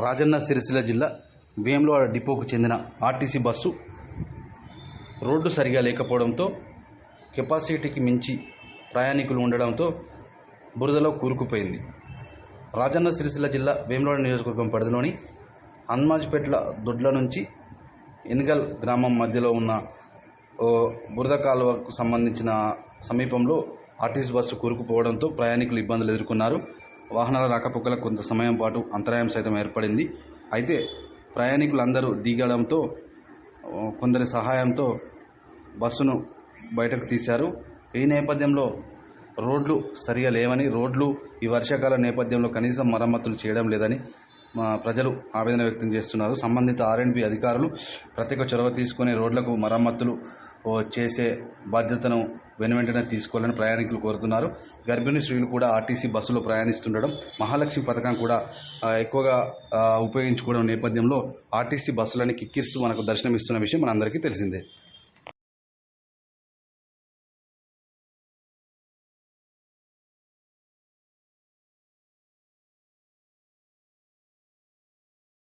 రాజన్న సిరిసిల్ల జిల్లా వేములవాడ డిపోకు చెందిన RTC bus road సరిగా లేకపోవడంతో కెపాసిటీకి మించి ప్రయాణికులు ఉండడంతో బురదలో కూరుకుపోయింది. రాజన్న సిరిసిల్ల జిల్లా వేములవాడ నియోజకవర్గం పరిధిలోని హన్మాజ్పేట్ల దొడ్ల నుంచి ఎన్గల్ గ్రామం మధ్యలో ఉన్న ఓ బురద కాలువకు సంబంధించిన సమీపంలో ఆర్టీసీ బస్సు కూరుకుపోవడంతో ప్రయాణికులు ఇబ్బందులు ఎదుర్కొన్నారు. వాహనాల రాకపోకలకు కొంత సమయం పాటు అంతరాయం సైతం ఏర్పడింది. అయితే ప్రయాణికులందరూ దిగడంతో కొందరి సహాయంతో బస్సును బయటకు తీశారు. ఈ నేపథ్యంలో రోడ్లు సరిగా లేవని రోడ్లు ఈ వర్షాకాల నేపథ్యంలో కనీసం మరమ్మతులు చేయడం లేదని ప్రజలు ఆవేదన వ్యక్తం చేస్తున్నారు. సంబంధిత ఆర్ఎండ్బి అధికారులు ప్రత్యేక చొరవ తీసుకుని రోడ్లకు మరమ్మతులు చేసే బాధ్యతను వెనువెంటనే తీసుకోవాలని ప్రయాణికులు కోరుతున్నారు. గర్భిణీ స్త్రీలు కూడా ఆర్టీసీ బస్సులో ప్రయాణిస్తుండడం మహాలక్ష్మి పథకం కూడా ఎక్కువగా ఉపయోగించుకోవడం నేపథ్యంలో ఆర్టీసీ బస్సులని కిక్కిస్తూ మనకు దర్శనమిస్తున్న విషయం మనందరికీ తెలిసిందే.